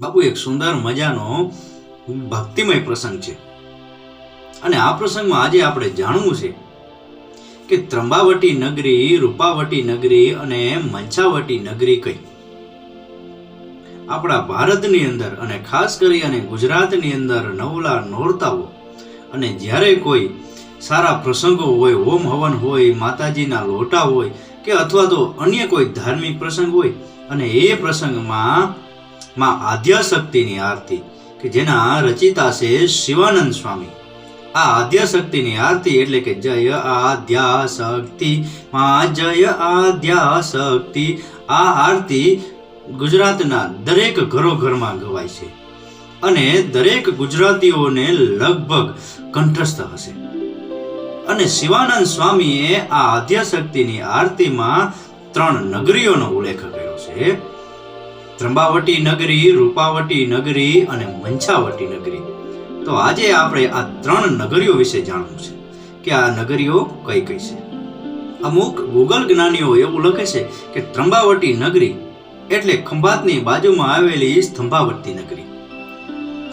બાપુ, એક સુંદર મજાનો ભક્તિમય પ્રસંગ છે. અને આ પ્રસંગમાં આજે આપણે જાણવું છે કે ત્રંબાવટી નગરી, રૂપાવટી નગરી અને મંછાવટી નગરી કઈ? આપણા ભારતની અંદર અને ખાસ કરી અને ગુજરાતની અંદર નવલા નોરતાઓ અને જ્યારે કોઈ સારા પ્રસંગો હોય, હોમ હવન હોય, માતાજીના લોટા હોય કે અથવા તો અન્ય કોઈ ધાર્મિક પ્રસંગ હોય અને એ પ્રસંગમાં માં આદ્યાશક્તિની આરતી, કે જેના રચિતા છે શિવાનંદ સ્વામી. આ આદ્યાશક્તિની આરતી એટલે કે જય આદ્યાશક્તિ, માં જય આદ્યાશક્તિ. આ આરતી ગુજરાતના દરેક ઘરો ઘરમાં ગવાય છે અને દરેક ગુજરાતીઓને લગભગ કંઠસ્થ હશે. અને શિવાનંદ સ્વામીએ આ આદ્યાશક્તિની આરતીમાં ત્રણ નગરીઓનો ઉલ્લેખ કર્યો છે. ત્રંબાવટી નગરી, રૂપાવટી નગરી અને મંછાવટી નગરી. તો આજે આપણે આ ત્રણ નગરીઓ વિશે જાણવું છે કે આ નગરીઓ કઈ કઈ છે. અમુક ગૂગલ જ્ઞાનીઓ એવું લખે છે કે ત્રંબાવટી નગરી એટલે ખંભાતની બાજુમાં આવેલી સ્તંભાવટી નગરી.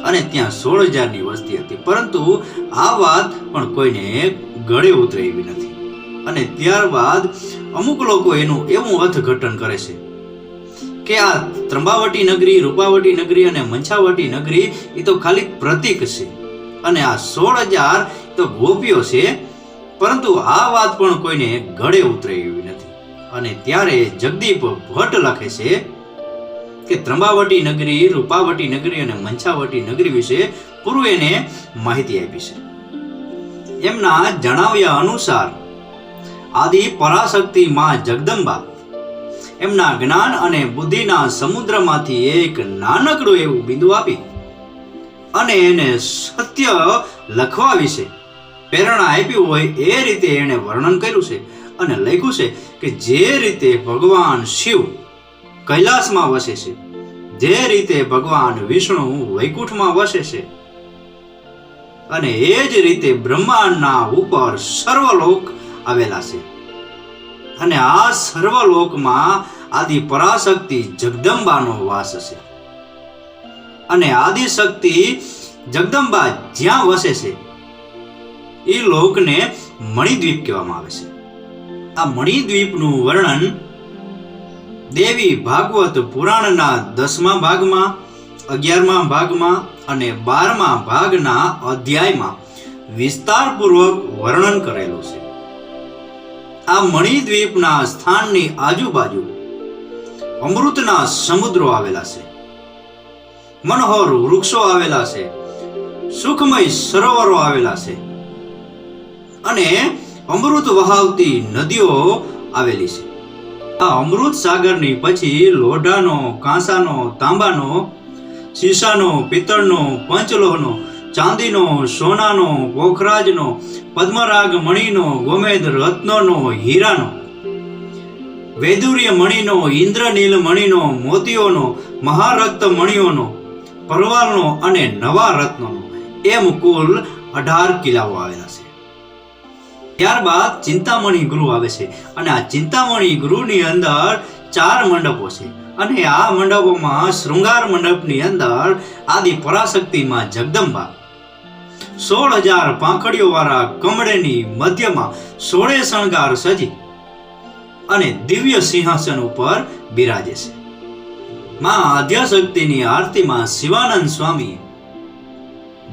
અને ત્યાં સોળ હજારની વસ્તી હતી, પરંતુ આ વાત પણ કોઈને ગળે ઉતરે એવી નથી. અને ત્યારબાદ અમુક લોકો એનું એવું અર્થઘટન કરે છે કે આ ત્રંબાવટી નગરી, રૂપાવટી નગરી અને મંછાવટી નગરી એ તો ખાલી પ્રતીક છે. અને આ સોળ હજાર તો ગોપીઓ છે. પરંતુ આ વાત પણ કોઈને ગળે ઉતરે એવી નથી. અને ત્યારે જગદીપ ભટ્ટ લખે છે કે ત્રંબાવટી નગરી, રૂપાવટી નગરી અને મંછાવટી નગરી વિશે પૂર્વ એને માહિતી આપી છે. એમના જણાવ્યા અનુસાર આદિ પરાશક્તિ માં જગદંબા એમના જ્ઞાન અને બુદ્ધિના સમુદ્રમાંથી એક નાનકડું એવું બિંદુ આપી અને એને સત્ય લખવા વિશે પ્રેરણા આપી હોય એ રીતે એણે વર્ણન કર્યું છે અને લખ્યું છે કે જે રીતે ભગવાન શિવ કૈલાસમાં વસે છે, જે રીતે ભગવાન વિષ્ણુ વૈકુંઠમાં વસે છે અને એ જ રીતે બ્રહ્માંડના ઉપર સર્વલોક આવેલા છે. અને આ સર્વલોકમાં આદિ પરાશક્તિ જગદંબાનો વાસ છે. અને આદિશક્તિ જગદંબા જ્યાં વસે છે, એ લોકને મણિદ્વીપ કહેવામાં આવે છે. આ મણિદ્વીપનું વર્ણન દેવી ભાગવત પુરાણના દસમા ભાગમાં, અગિયારમા ભાગમાં અને બારમા ભાગના અધ્યાયમાં વિસ્તારપૂર્વક વર્ણન કરેલું છે. આ મણિદ્વીપના સ્થાનની આજુબાજુ અમૃતના સમુદ્રો આવેલા છે. મનોહર વૃક્ષો આવેલા છે. સુખમય સરોવરો આવેલા છે. અને અમૃત વહાવતી નદીઓ આવેલી છે. આ અમૃત સાગરની પછી લોઢાનો, કાંસાનો, તાંબાનો, શીશાનો, પિત્તળનો, પંચલોહનો, ચાંદીનો, સોનાનો, પોખરાજનો, પદ્મરાગ મણિનો, ગોમેદ રત્નોનો, હીરાનો વૈદુર્ય મણિનો, ઇન્દ્રનીલ મણિનો, મોતીઓનો, મહારક્ત મણિઓનો પરવાળનો અને નવા રત્નોનો. એમ કુલ અઢાર કિલ્લાઓ આવેલા છે. ત્યારબાદ ચિંતામણી ગૃહ આવે છે અને આ ચિંતામણી ગૃહની અંદર ચાર મંડપો છે અને આ મંડપોમાં શૃંગાર મંડપની અંદર આદિ પરાશક્તિમાં જગદંબા, સોળ હજાર પાંખડીઓ વાળા કમળેની મધ્યમાં સોળે શણગાર સજી અને દિવ્ય સિંહાસન ઉપર બિરાજે છે. માં આદ્યાશક્તિની આરતીમાં શિવાનંદ સ્વામી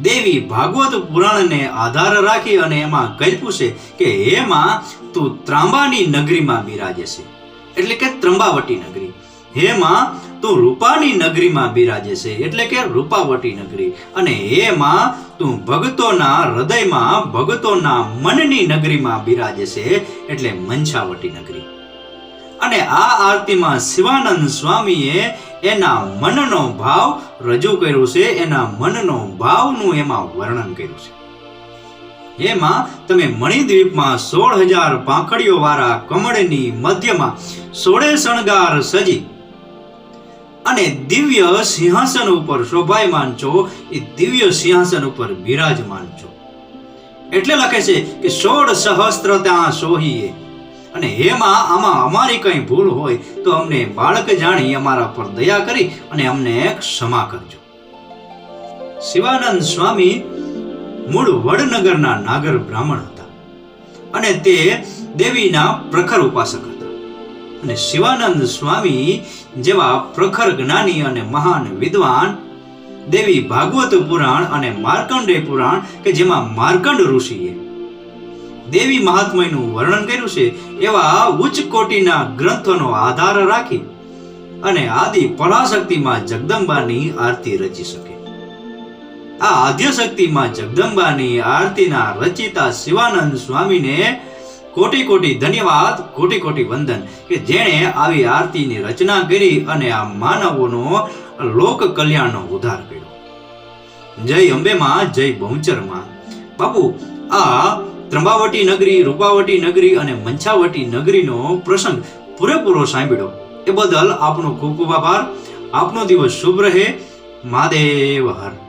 દેવી ભાગવત પુરાણને આધાર રાખી અને એમાં કહી છે કે એમાં તું ત્રાંબાની નગરીમાં બિરાજે છે. એટલે કે ત્રંબાવટી નગરી. હેમાં તું રૂપાની નગરીમાં બિરાજે છે. એટલે કે રૂપાવટી નગરી. અને, હે માં, તું ભગતોના હૃદયમાં ભગતોના મનની નગરીમાં બિરાજે છે. એટલે મંછાવટી નગરી. અને આ આરતીમાં શિવાનંદ સ્વામીએ એના મનનો ભાવ રજૂ કર્યો છે. એના મનનો ભાવનું એમાં વર્ણન કર્યું છે. એમાં તમે મણિદ્વીપમાં સોળ હજાર પાંખડીઓ વાળા કમળની મધ્યમાં સોળે શણગાર સજી અને દિવ્ય સિંહાસન ઉપર શોભાયમાન છો. એ દિવ્ય સિંહાસન ઉપર બિરાજમાન છો. એટલે લખે છે કે સોળ સહસ્ત્ર ત્યાં સોહીએ. અને હેમાં આમાં અમારી કંઈ ભૂલ હોય તો અમને બાળક જાણી અમારા પર દયા કરી અને અમને ક્ષમા કરજો. શિવાનંદ સ્વામી મૂળ વડનગરના નાગર બ્રાહ્મણ હતા અને તે દેવીના પ્રખર ઉપાસક હતા. અને શિવાનંદ સ્વામી જેવા પ્રખર જ્ઞાની અને મહાન વિદ્વાન, દેવી ભાગવત પુરાણ અને માર્કંડે પુરાણ કે જેમાં માર્કંડ ઋષિએ દેવી મહાત્મયનું વર્ણન કર્યું છે એવા ઉચ્ચ કોટીના ગ્રંથોનો આધાર રાખી અને આદિ પરાશક્તિમાં જગદંબાની આરતી રચી શકે. આ આદ્યશક્તિમાં જગદંબાની આરતીના રચિતા શિવાનંદ સ્વામીને કોટી કોટી ધન્યવાદ, કોટી કોટી વંદન કે જેણે આવી આરતીની રચના કરી અને આ માનવોનો લોક કલ્યાણનો ઉદ્ધાર કર્યો. જય અંબેમાં જય બહુચરમાં. બાપુ, આ ત્રંબાવટી નગરી, રૂપાવટી નગરી અને મંછાવટી નગરીનો પ્રસંગ પૂરેપૂરો સાંભળ્યો. એ બદલ આપનો ખૂબ ખૂબ આભાર. આપનો દિવસ શુભ રહે. મહાદેવ, હર